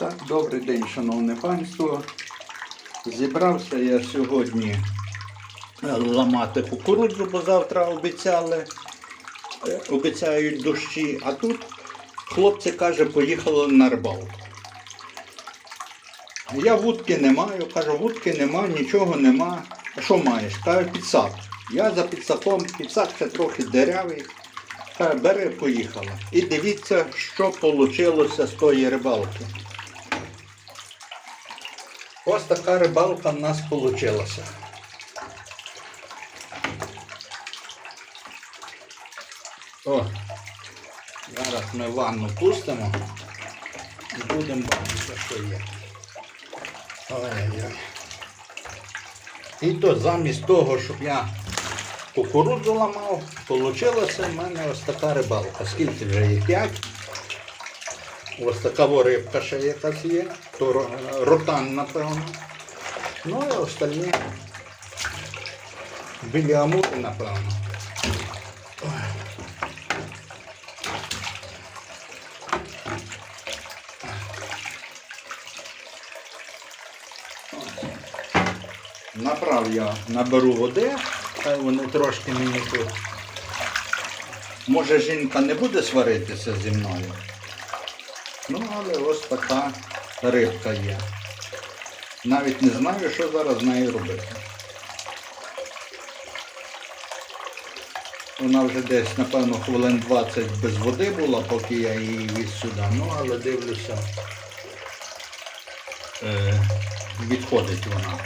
Так, добрий день, шановне панство. Зібрався я сьогодні е, ламати кукурудзу, бо завтра обіцяли, е, обіцяють дощі, а тут хлопці каже, поїхали на рибалку. Я вудки не маю, кажу, вудки нема, нічого нема. А що маєш? Каже, підсак. Я за підсаком, підсак ще трохи дерявий. Каже, бери, поїхала. І дивіться, що вийшло з тої рибалки. Ось така рибалка в нас вийшла. О, зараз ми ванну пустимо і будемо бачити, що є. Ой-ой-ой. І то замість того, щоб я кукурудзу ламав, вийшла в мене ось така рибалка. Скільки вже є? П'ять. Ось така рибка ще якась є, то ротан, напевно. Ну і остальні білі амури, напевно. Направ я наберу води, хай вони трошки мені тут. Може жінка не буде сваритися зі мною. Ну, але ось така рибка є. Навіть не знаю, що зараз з нею робити. Вона вже десь, напевно, хвилин 20 без води була, поки я її віз сюди. Ну, але дивлюся, е, відходить вона.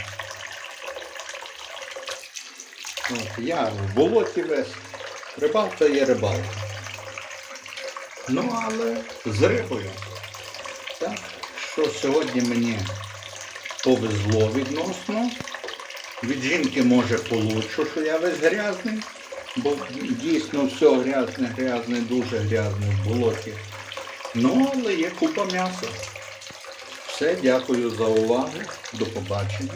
От, я в болоті весь. Рибалка є рибалка. Ну, але з рибою. Що сьогодні мені повезло відносно. Від жінки може получше, що я весь грязний, бо дійсно все грязне, грязне, дуже грязне в болоті. Ну, але є купа м'яса. Все, дякую за увагу. До побачення.